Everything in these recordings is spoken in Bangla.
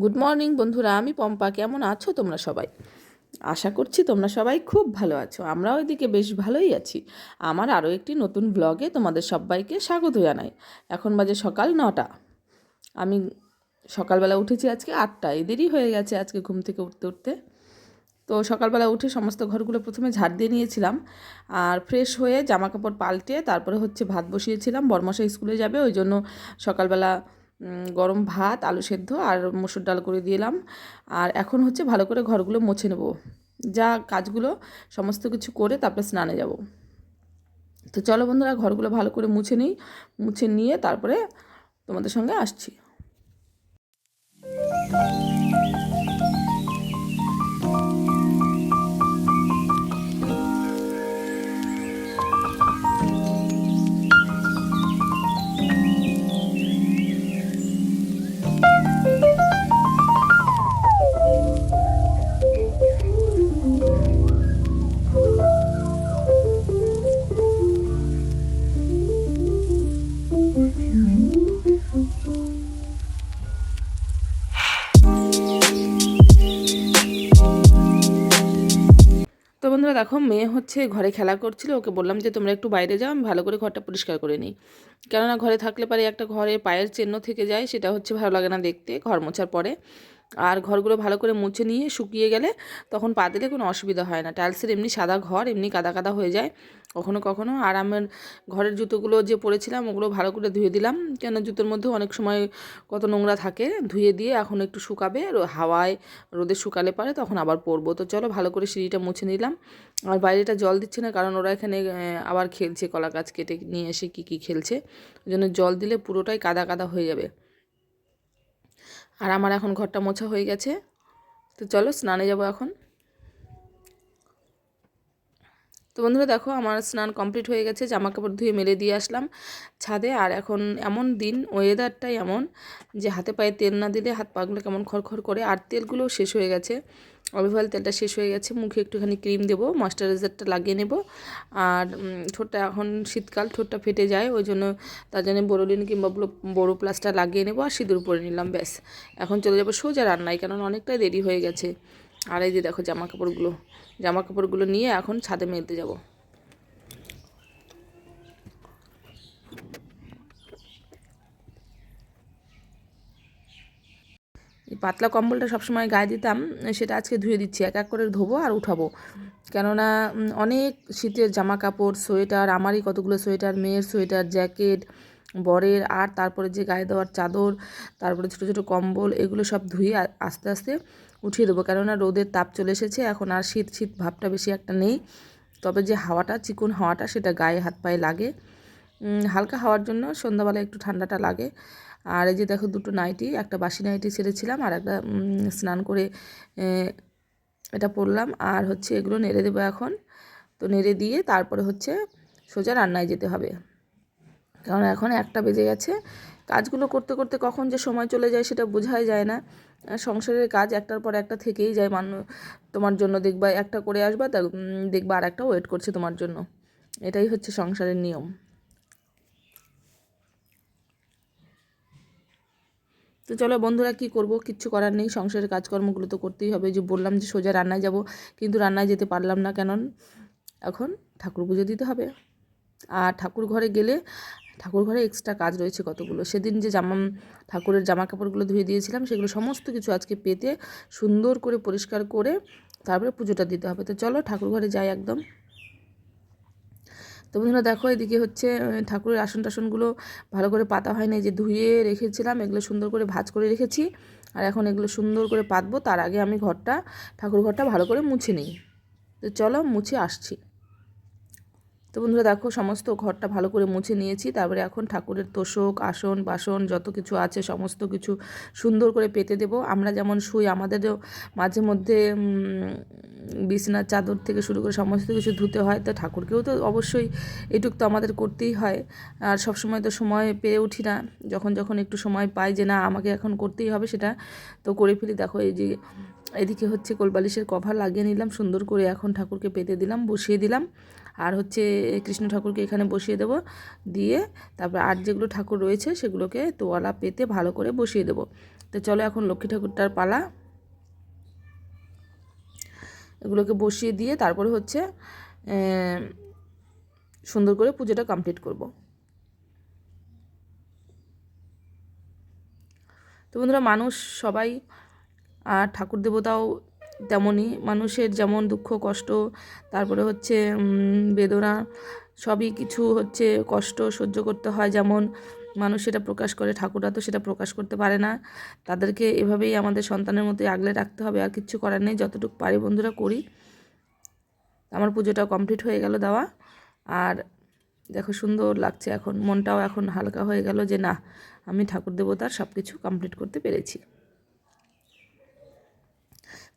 গুড মর্নিং বন্ধুরা। আমি পম্পা। কেমন আছো তোমরা সবাই? আশা করছি তোমরা সবাই খুব ভালো আছো। আমরাও এদিকে বেশ ভালোই আছি। আমার আরও একটি নতুন ব্লগে তোমাদের সবাইকে স্বাগত জানাই। এখন বাজে সকাল নটা। আমি সকালবেলা উঠেছি আজকে আটটা এদেরই হয়ে গেছে আজকে ঘুম থেকে উঠতে উঠতে। তো সকালবেলা উঠে সমস্ত ঘরগুলো প্রথমে ঝাড় দিয়ে নিয়েছিলাম। আর ফ্রেশ হয়ে জামা কাপড় পাল্টে তারপরে হচ্ছে ভাত বসিয়েছিলাম। বরমশাই স্কুলে যাবে, ওই জন্য সকালবেলা গরম ভাত, আলু সেদ্ধ আর মসুর ডাল করে দিলাম। আর এখন হচ্ছে ভালো করে ঘরগুলো মুছে নেব। যা কাজগুলো সমস্ত কিছু করে তারপরে স্নানে যাব। তো চলো বন্ধুরা, ঘরগুলো ভালো করে মুছে নিই, মুছে নিয়ে তারপরে তোমাদের সঙ্গে আসছি। বন্ধুরা দেখো, মেয়ে হচ্ছে ঘরে খেলা করছিল, ওকে বললাম যে তোমরা একটু বাইরে যাও, আমি ভালো করে ঘরটা পরিষ্কার করে নিই। কেননা ঘরে থাকলে পারে একটা ঘরে পায়ের চিহ্ন থেকে যায়, সেটা হচ্ছে ভালো লাগে না দেখতে, ঘর মোছার পরে। আর ঘরগুলো ভালো করে মুছে নিয়ে শুকিয়ে গেলে তখন পা দিলে কোনো অসুবিধা হয় না। টাইলসের এমনি সাদা ঘর, এমনি কাদা কাদা হয়ে যায় কখনো কখনো। আর আমার ঘরের জুতোগুলো যে পরেছিলাম ওগুলো ভালো করে ধুয়ে দিলাম। কেন জুতোর মধ্যে অনেক সময় কত নোংরা থাকে। ধুয়ে দিয়ে এখন একটু শুকাবে। হাওয়ায় রোদে শুকালে পারে তখন আবার পরবো। তো চলো ভালো করে সিঁড়িটা মুছে নিলাম। আর বাইরেটা জল দিচ্ছে না কারণ ওরা এখানে আবার খেলছে কলা গাছ কেটে নিয়ে এসে কী কী খেলছে। ওই জন্য জল দিলে পুরোটাই কাদা কাদা হয়ে যাবে। আর আমার এখন ঘরটা মোছা হয়ে গেছে। তো চলো স্নানে যাব এখন। তো বন্ধুরা দেখো আমার স্নান কমপ্লিট হয়ে গেছে জামা কাপড় ধুয়ে মেলে দিয়ে আসলাম ছাদে। আর এখন এমন দিন ওয়েদারটাই এমন যে হাতে পায়ে তেল না দিলে হাত পাগুলো কেমন খড়খড় করে। আর তেলগুলোও শেষ হয়ে গেছে অলিভ তেলটা শেষ হয়ে গেছে। মুখে একটুখানি ক্রিম দেবো ময়শ্চারাইজারটা লাগিয়ে নেব। আর ঠোঁটটা এখন শীতকাল, ঠোঁটটা ফেটে যায়, ওই জন্য তার জন্য বোরোলিন কিংবা বোরো প্লাসটা লাগিয়ে নেব আর সিঁদুর পরে নিলাম, ব্যাস। এখন চলে যাব সোজা রান্নায় কারণ অনেকটাই দেরি হয়ে গেছে। আর এই যে দেখো জামা কাপড়গুলো জামা কাপড়গুলো নিয়ে এখন ছাদে মেলতে যাব। পাতলা কম্বলটা সবসময় গায়ে দিতাম, সেটা আজকে ধুয়ে দিচ্ছি, এক এক করে ধোবো আর উঠাবো। কেননা অনেক শীতের জামা কাপড় সোয়েটার, আমারই কতগুলো সোয়েটার, মেয়ের সোয়েটার, জ্যাকেট বরের আর তারপরে যে গায়ে দেওয়ার চাদর, তারপরে ছোটো ছোটো কম্বল, এগুলো সব ধুয়ে আস্তে আস্তে উঠিয়ে দেবো। কেননা রোদের তাপ চলে এসেছে, এখন আর শীত শীত ভাবটা বেশি একটা নেই। তবে যে হাওয়াটা, চিকন হাওয়াটা, সেটা গায়ে হাত পায়ে লাগে। হালকা হাওয়ার জন্য সন্ধ্যাবেলা একটু ঠান্ডাটা লাগে। আর এই যে দেখো দুটো নাইটি, একটা বাসি নাইটি ছেড়েছিলাম আর একটা স্নান করে এটা পরলাম। আর হচ্ছে এগুলো নেড়ে দেবো এখন। তো নেড়ে দিয়ে তারপরে হচ্ছে সোজা রান্নায় যেতে হবে। কারণ এখন একটা বেজে গেছে। কাজগুলো করতে করতে কখন যে সময় চলে যায় সেটা বোঝাই যায় না। সংসারের কাজ একটার পর একটা থেকেই যায়। মানুষ তোমার জন্য দেখবা একটা করে আসবা, তা দেখবা আর একটা ওয়েট করছে তোমার জন্য। এটাই হচ্ছে সংসারের নিয়ম। তো চলো বন্ধুরা, কি করব? কিচ্ছু করার নেই। সংসারের কাজকর্মগুলো তো করতেই হবে। যে বললাম যে সোজা রান্নায় যাব, কিন্তু রান্নায় যেতে পারলাম না কেন এখন ঠাকুর পুজো দিতে হবে। আর ঠাকুর ঘরে গেলে ঠাকুর ঘরে এক্সট্রা কাজ রয়েছে কতগুলো। সেদিন যে জামা ঠাকুরের জামা কাপড়গুলো ধুয়ে দিয়েছিলাম, সেগুলো সমস্ত কিছু আজকে পেতে সুন্দর করে পরিষ্কার করে তারপরে পুজোটা দিতে হবে। তো চলো ঠাকুর ঘরে যাই একদম। তো বন্ধুরা দেখো, এদিকে হচ্ছে ঠাকুরের আসন টাসনগুলো ভালো করে পাতা হয় না যে ধুয়ে রেখেছিলাম, এগুলো সুন্দর করে ভাজ করে রেখেছি। আর এখন এগুলো সুন্দর করে পাতবো, তার আগে আমি ঘরটা ঠাকুর ঘরটা ভালো করে মুছে নিই। তো চলো মুছে আসছি। তো বন্ধুরা দেখো, সমস্ত ঘরটা ভালো করে মুছে নিয়েছি। তারপরে এখন ঠাকুরের তোষক, আসন, বাসন যত কিছু আছে, সমস্ত কিছু সুন্দর করে পেতে দেব। আমরা যেমন শুই, আমাদেরও মাঝে মধ্যে বিছানার চাদর থেকে শুরু করে সমস্ত কিছু ধুতে হয়। তো ঠাকুরকেও তো অবশ্যই এটুক তো আমাদের করতেই হয়। আর সব সময় তো সময় পেয়ে উঠি না। যখন যখন একটু সময় পাই যে না, আমাকে এখন করতেই হবে সেটা, তো করে ফেলি। দেখো, এই যে এদিকে হচ্ছে কোলবালিশের কভার লাগিয়ে নিলাম, সুন্দর করে এখন ঠাকুরকে পেতে দিলাম, বসিয়ে দিলাম। আর হচ্ছে কৃষ্ণ ঠাকুরকে এখানে বসিয়ে দেবো। দিয়ে তারপর আর যেগুলো ঠাকুর রয়েছে সেগুলোকে তোয়ালা পেতে ভালো করে বসিয়ে দেবো। তো চলো এখন লক্ষ্মী ঠাকুরটার পালা। এগুলোকে বসিয়ে দিয়ে তারপরে হচ্ছে সুন্দর করে পুজোটা কমপ্লিট করব। তো বন্ধুরা মানুষ সবাই আর ঠাকুর দেবতাও তেমনই মানুষের যেমন দুঃখ, কষ্ট, তারপরে হচ্ছে বেদনা, সবই কিছু হচ্ছে কষ্ট সহ্য করতে হয়। যেমন মানুষ সেটা প্রকাশ করে, ঠাকুররা তো সেটা প্রকাশ করতে পারে না। তাদেরকে এভাবেই আমাদের সন্তানের মতো আগলে রাখতে হবে। আর কিচ্ছু করার নেই, যতটুকু পারি বন্ধুরা করি। আমার পুজোটা কমপ্লিট হয়ে গেল দেওয়া। আর দেখো সুন্দর লাগছে এখন। মনটাও এখন হালকা হয়ে গেল যে, না, আমি ঠাকুর দেবতার সব কিছু কমপ্লিট করতে পেরেছি।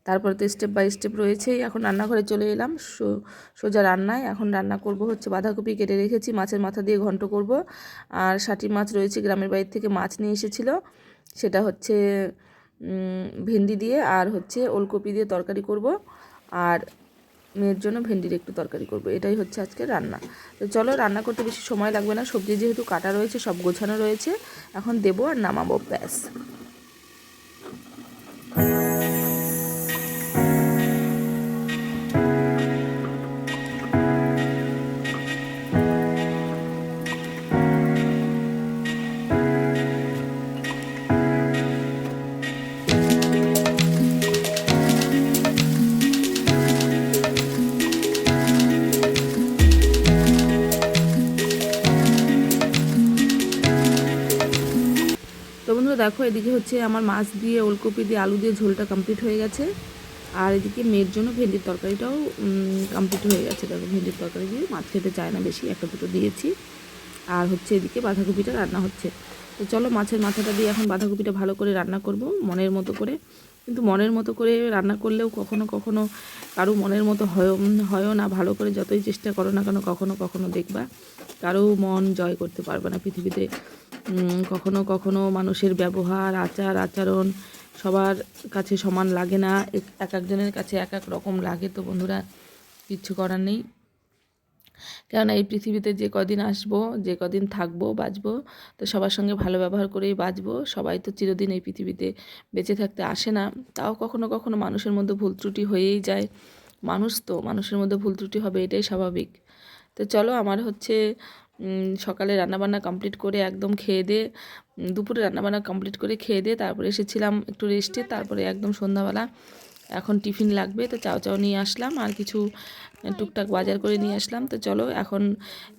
তারপরে তো স্টেপ বাই স্টেপ রয়েছেই। এখন রান্নাঘরে চলে এলাম। সোজা রান্নায়। এখন রান্না করব হচ্ছে বাঁধাকপি কেটে রেখেছি, মাছের মাথা দিয়ে ঘন্ট করব। আর ষাটি মাছ রয়েছে, গ্রামের বাড়ি থেকে মাছ নিয়ে এসেছিল। সেটা হচ্ছে ভেন্ডি দিয়ে আর হচ্ছে ওলকপি দিয়ে তরকারি করব। আর মেয়ের জন্য ভেন্ডির একটু তরকারি করব। এটাই হচ্ছে আজকে রান্না। তো চলো, রান্না করতে বেশি সময় লাগবে না। সবজি যেহেতু কাটা রয়েছে, সব গোছানো রয়েছে। এখন দেবো আর নামাবো, ব্যাস। দেখো, এদিকে হচ্ছে আমার মাছ দিয়ে, ওলকপি দিয়ে, আলু দিয়ে ঝোলটা কমপ্লিট হয়ে গেছে। আর এদিকে মেয়ের জন্য ভেন্ডির তরকারিটাও কমপ্লিট হয়ে গেছে। দেখো, ভেন্ডির তরকারি দিয়ে মাছ খেতে চায় না বেশি, একটা দুটো দিয়েছি। আর হচ্ছে এদিকে বাঁধাকপিটা রান্না হচ্ছে। তো চলো, মাছের মাথাটা দিয়ে এখন বাঁধাকপিটা ভালো করে রান্না করব, মনের মতো করে। কিন্তু মনের মতো করে রান্না করলেও কখনো কখনো কারও মনের মতো হয় হয়ও না। ভালো করে যতই চেষ্টা করো না কেন, কখনো কখনো দেখবা। কারও মন জয় করতে পারবে না পৃথিবীতে। কখনো কখনো মানুষের ব্যবহার, আচার, আচরণ সবার কাছে সমান লাগে না। এক- এক একজনের কাছে এক এক রকম লাগে তো বন্ধুরা, কিচ্ছু করার নেই। কেননা এই পৃথিবীতে যে কদিন আসব, যে কদিন থাকব, বাঁচবো, তো সবার সঙ্গে ভালো ব্যবহার করেই বাঁচবো। সবাই তো চিরদিন এই পৃথিবীতে বেঁচে থাকতে আসে না। তাও কখনো কখনো মানুষের মধ্যে ভুল ত্রুটি হয়েই যায়। মানুষ তো মানুষের মধ্যে ভুল ত্রুটি হবে, এটাই স্বাভাবিক। তো চলো আমার হচ্ছে সকালে রান্নাবান্না কমপ্লিট করে একদম খেয়ে দিয়ে দুপুরে রান্নাবান্না কমপ্লিট করে খেয়ে দিয়ে তারপরে এসেছিলাম একটু রেস্টে তারপরে একদম সন্ধ্যাবেলা এখন টিফিন লাগবে, তো চাও চাও নিয়ে আসলাম আর কিছু টুকটাক বাজার করে নিয়ে আসলাম। তো চলো এখন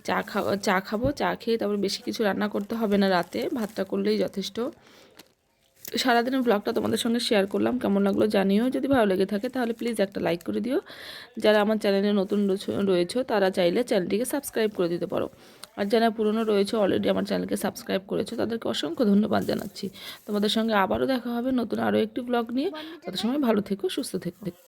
চা খাওয়া, চা খাব, চা খেয়ে তারপর বেশি কিছু রান্না করতে হবে না রাতে, ভাতটা করলেই যথেষ্ট। সারাদিনের ব্লগটা তোমাদের সঙ্গে শেয়ার করলাম। কেমন লাগল জানিও। যদি ভালো লেগে থাকে তাহলে প্লিজ একটা লাইক করে দিও। যারা আমার চ্যানেলে নতুন রয়েছে তারা চাইলে চ্যানেলটিকে সাবস্ক্রাইব করে দিতে পারো। আর যারা পুরনো রয়েছে অলরেডি আমার চ্যানেলকে সাবস্ক্রাইব করেছ, তাদেরকে অসংখ্য ধন্যবাদ জানাচ্ছি। তোমাদের সঙ্গে আবারও দেখা হবে নতুন আরও একটি ব্লগ নিয়ে। তাদের সময় ভালো থেকো, সুস্থ থেকো।